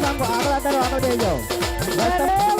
સાઈડમાં આગળ આધારો આગળ બેસી જાઓ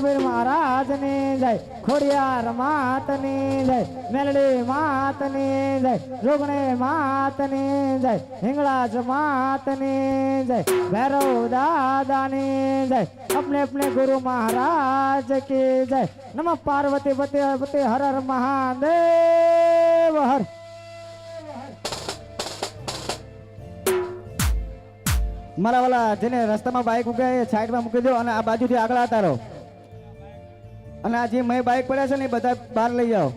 રણવીર મહારાજ ને જાય, ખોડિયાર માત ને જાય, મેલડી માત ને જાય, રોગણે માત ને જાય, હિંગળાજ માત ને જાય, ભૈરવ દાદા ને જાય, અપને અપને ગુરુ મહારાજ કે જાય. નમ પાર્વતી પતે પતે હર હર મહાદેવ, હર મારા વાલા જેને રસ્તામાં બાઇક મૂકે એ સાઈડમાં મૂકી દો અને આ બાજુથી આગળ આવતા રહો. અને આ જે મેં બાઇક પડ્યા છે ને એ બધા બહાર લઈ જાઓ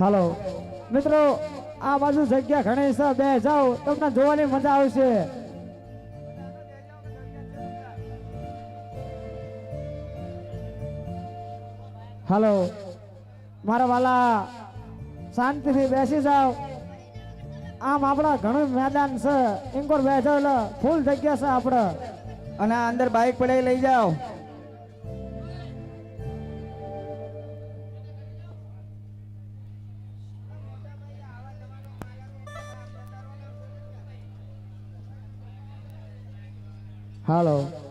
હાલો. મિત્રો, આ બાજુ જગ્યા ઘણી છે. બે જાઓ. તમને જોવાની મજા આવશે. હાલો. મારા વાલા, શાંતિથી બેસી જાઓ. આમ આપણા ઘણું મેદાન છે. ઇન્કોર બેઠો એટલે ફૂલ જગ્યા છે આપણે અને આ અંદર બાઇક પડાવી લઈ જાઓ. હાલો.